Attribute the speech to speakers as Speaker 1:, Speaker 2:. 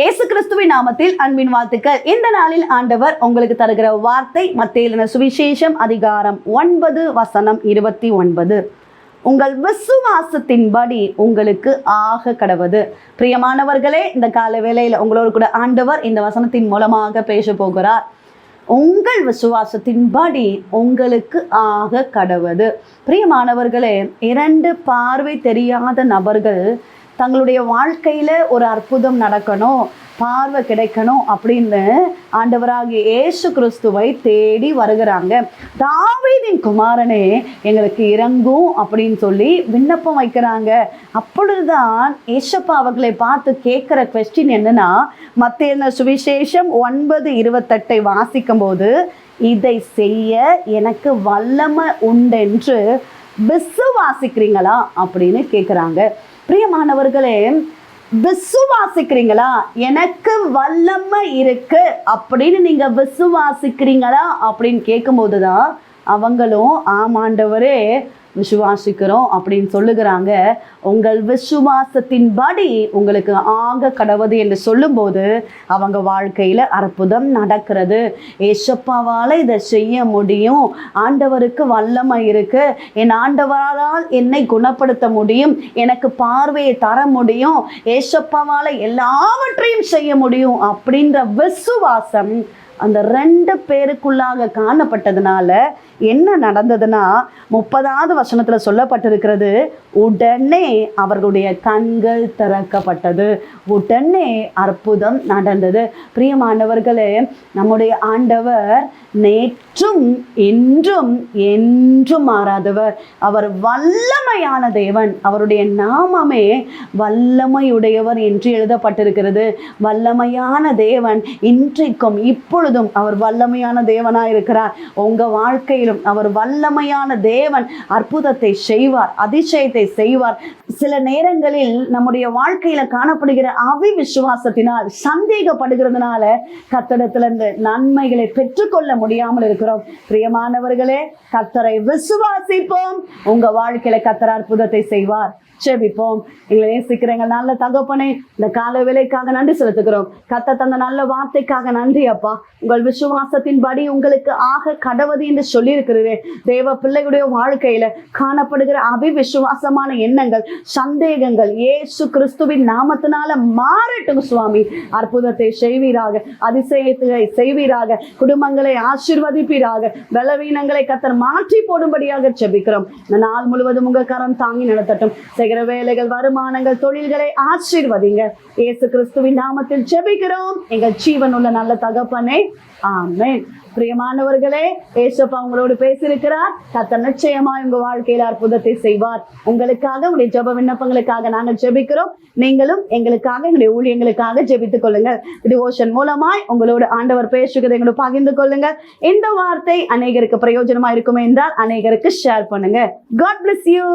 Speaker 1: இயேசு கிறிஸ்துவின் நாமத்தில் அன்பின் வாழ்த்துக்கள். இந்த நாளில் ஆண்டவர் உங்களுக்கு தருகிற வார்த்தை மத்தியிலின சுவிசேஷம் அதிகாரம் ஒன்பது வசனம் இருபத்தி ஒன்பது. உங்கள் விசுவாசத்தின்படி உங்களுக்கு ஆக கடவுது. பிரியமானவர்களே இந்த கால வேளையில் உங்களோடு கூட ஆண்டவர் இந்த வசனத்தின் மூலமாக பேச போகிறார். உங்கள் விசுவாசத்தின்படி உங்களுக்கு ஆக கடவுது. பிரியமானவர்களே இரண்டு பார்வை தெரியாத நபர்கள் தங்களுடைய வாழ்க்கையில் ஒரு அற்புதம் நடக்கணும் பார்வை கிடைக்கணும் அப்படின்னு ஆண்டவராகிய இயேசு கிறிஸ்துவை தேடி வருகிறாங்க. தாவீதின் குமாரனே எங்களுக்கு இறங்கும் அப்படின்னு சொல்லி விண்ணப்பம் வைக்கிறாங்க. அப்பொழுதுதான் ஏசப்பா அவர்களை பார்த்து கேட்குற கொஸ்டின் என்னன்னா மத்திய சுவிசேஷம் ஒன்பது இருபத்தெட்டை வாசிக்கும் போது இதை செய்ய எனக்கு வல்லமை உண்டென்று விசுவாசிக்கிறீங்களா? அப்படின்னு கேட்குறாங்க. பிரியமானவர்களே விசுவாசிக்கிறீங்களா? எனக்கு வல்லமை இருக்கு அப்படின்னு நீங்க விசுவாசிக்கிறீங்களா அப்படின்னு கேட்கும்போது தான் அவங்களும் ஆமாண்டவரே விசுவாசிக்கிறோம் அப்படின்னு சொல்லுகிறாங்க. உங்கள் விசுவாசத்தின்படி உங்களுக்கு ஆக கடவுது என்று சொல்லும்போது அவங்க வாழ்க்கையில் அற்புதம் நடக்கிறது. ஏசப்பாவால் இதை செய்ய முடியும். ஆண்டவருக்கு வல்லமை இருக்கு. என் ஆண்டவரால் என்னை குணப்படுத்த முடியும். எனக்கு பார்வையை தர முடியும். ஏசப்பாவால் எல்லாவற்றையும் செய்ய முடியும் அப்படின்ற விசுவாசம் அந்த ரெண்டு பேருக்குள்ளாக காணப்பட்டதுனால என்ன நடந்ததுன்னா முப்பதாவது வசனத்தில் சொல்லப்பட்டிருக்கிறது உடனே அவர்களுடைய கண்கள் திறக்கப்பட்டது. உடனே அற்புதம் நடந்தது. பிரியமானவர்களே நம்முடைய ஆண்டவர் நேற்றும் இன்றும் என்றும் மாறாதவர். அவர் வல்லமையான தேவன். அவருடைய நாமமே வல்லமையுடையவர் என்று எழுதப்பட்டிருக்கிறது. வல்லமையான தேவன் இன்றைக்கும் இப்பொழுதும் அவர் வல்லமையான தேவனாக இருக்கிறார் உங்கள் வாழ்க்கையில் வாழ்க்கையிலும் அவர் வல்லமையான தேவன் அற்புதத்தை செய்வார் அதிசயத்தை செய்வார். சில நேரங்களில் நம்முடைய வாழ்க்கையில காணப்படுகிற அவி விசுவாசத்தினால் சந்தேகப்படுகிறதுனால கத்தடத்திலிருந்து நன்மைகளை பெற்றுக்கொள்ள முடியாமல் இருக்கிறோம். பிரியமானவர்களே கத்தரை விசுவாசிப்போம். உங்க வாழ்க்கையில கத்தர் அற்புதத்தை செய்வார். ஜெபிப்போம் எங்களை நேசிக்கிற எங்கள் நல்ல தகப்பனே இந்த கால வேலைக்காக நன்றி செலுத்துகிறோம். கத்த தந்த நல்ல வார்த்தைக்காக நன்றி அப்பா. உங்கள் விசுவாசத்தின் படி உங்களுக்கு ஆக கடவுது என்று சொல்லியிருக்கிறீரே. தேவ பிள்ளையுடைய வாழ்க்கையில காணப்படுகிற அபிவிசுவாசமான எண்ணங்கள் சந்தேகங்கள் ஏசு கிறிஸ்துவின் நாமத்தினால மாறட்டும் சுவாமி. அற்புதத்தை செய்வீராக அதிசயத்தை செய்வீராக குடும்பங்களை ஆசிர்வதிப்பீராக பலவீனங்களை கத்தர் மாற்றி போடும்படியாக செபிக்கிறோம். இந்த நாள் முழுவதும் உங்க கரம் தாங்கி நடத்தட்டும். செய்கிற வேலைகள் வருமானங்கள் தொழில்களை ஆசீர்வதிங்க. இயேசு கிறிஸ்துவின் நாமத்தில் ஜெபிக்கிறோம். எங்கள் ஜீவன் உள்ள நல்ல தகப்பனே ஆமேன். பிரியமானவர்களே ஏசப்பா உங்களோடு பேசியிருக்கிறார். கத்த நிச்சயமா உங்க வாழ்க்கையில அற்புதத்தை செய்வார். உங்களுக்காக உங்களுடைய ஜெப விண்ணப்பங்களுக்காக நாங்கள் ஜெபிக்கிறோம். நீங்களும் எங்களுக்காக எங்களுடைய ஊழியங்களுக்காக ஜெபித்துக் கொள்ளுங்கள். டிவோஷன் மூலமாய் உங்களோடு ஆண்டவர் பேசுகிறதை எங்களோட பகிர்ந்து கொள்ளுங்கள். இந்த வார்த்தை அநேகருக்கு பிரயோஜனமா இருக்குமே என்றால் அநேகருக்கு ஷேர் பண்ணுங்க. God bless you